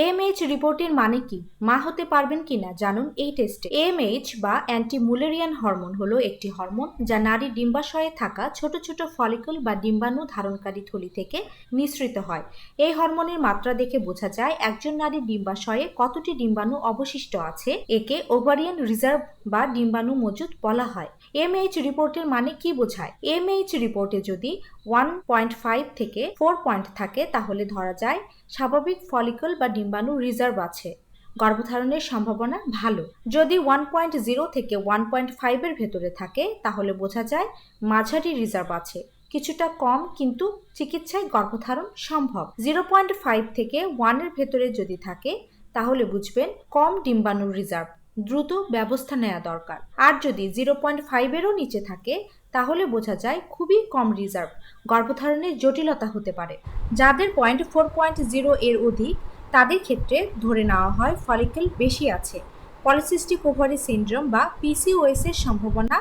AMH রিপোর্টের মানে কি? মা হতে পারবেন কিনা? জানুন এই টেস্টে এএমএইচ বা অ্যান্টি মুলেরিয়ান হরমোন হলো একটি হরমোন যা নারীর ডিম্বাশয়ে থাকা ছোট ছোট ফলিকল বা ডিম্বাণু ধারণকারী থলি থেকে নিঃসৃত হয়। এই হরমোনের মাত্রা দেখে বোঝা যায় একজন নারীর ডিম্বাশয়ে কতটি ডিম্বাণু অবশিষ্ট আছে, একে ওভারিয়ান রিজার্ভ বা ডিম্বাণু মজুদ বলা হয়। এমএইচ রিপোর্টের মানে কি বোঝায়? এমএইচ রিপোর্টে যদি ওয়ান পয়েন্ট ফাইভ থেকে ফোর পয়েন্ট থাকে, তাহলে ধরা যায় স্বাভাবিক ফলিকল বা ডিম্বাণু রিজার্ভ আছে। গর্ভধারণের সম্ভাবনা ভালো। যদি ওয়ান পয়েন্ট জিরো থেকে ওয়ান পয়েন্ট ফাইভের ভেতরে থাকে, তাহলে বোঝা যায় মাঝারি রিজার্ভ আছে। কিছুটা কম, কিন্তু চিকিৎসায় গর্ভধারণ সম্ভব। জিরো পয়েন্ট ফাইভ থেকে ওয়ানের ভেতরে যদি থাকে, তাহলে বুঝবেন কম ডিম্বাণুর রিজার্ভ। দ্রুত ব্যবস্থা নেওয়া দরকার। আর যদি জিরো পয়েন্ট ফাইভেরও নিচে থাকে, তাহলে বোঝা যায় খুবই কম রিজার্ভ। গর্ভধারণের জটিলতা হতে পারে। যাদের পয়েন্ট ফোর পয়েন্ট জিরো এর অধিক তাদের ক্ষেত্রে ধরে নেওয়া হয় ফলিকেল বেশি আছে। পলিসিস্টিক ওভারি সিনড্রোম বা পিসিওএস এর সম্ভাবনা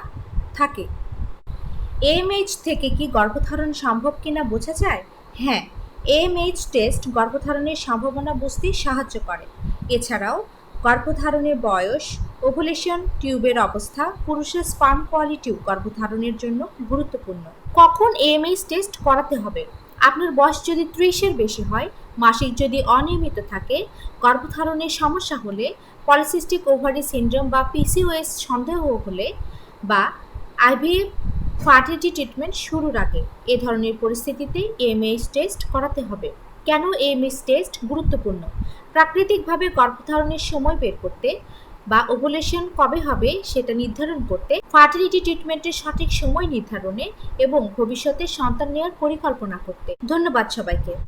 থাকে। এএমএইচ থেকে কি গর্ভধারণ সম্ভব কিনা বোঝা যায়? হ্যাঁ এএমএইচ টেস্ট গর্ভধারণের সম্ভাবনা বুঝতে সাহায্য করে। এছাড়াও, গর্ভধারণের বয়স ওভুলেশন টিউবের অবস্থা, পুরুষের স্পার্ম কোয়ালিটিও গর্ভধারণের জন্য গুরুত্বপূর্ণ। কখন এএমএইচ টেস্ট করাতে হবে? আপনার বয়স যদি ত্রিশের বেশি হয়, মাসিক যদি অনিয়মিত থাকে, গর্ভধারণের সমস্যা হলে, পলিসিস্টিক ওভারি সিনড্রোম বা পিসিওএস সন্দেহ হলে বা আইভিএফ ফার্টিলিটি ট্রিটমেন্ট শুরুর আগে এ ধরনের পরিস্থিতিতে এএমএইচ টেস্ট করাতে হবে। কেন এএমএইচ টেস্ট গুরুত্বপূর্ণ? প্রাকৃতিকভাবে গর্ভধারণের সময় বের করতে বা ওভুলেশন কবে হবে সেটা নির্ধারণ করতে ফার্টিলিটি ট্রিটমেন্টের সঠিক সময় নির্ধারণে এবং ভবিষ্যতে সন্তান নেওয়ার পরিকল্পনা করতে। ধন্যবাদ সবাইকে।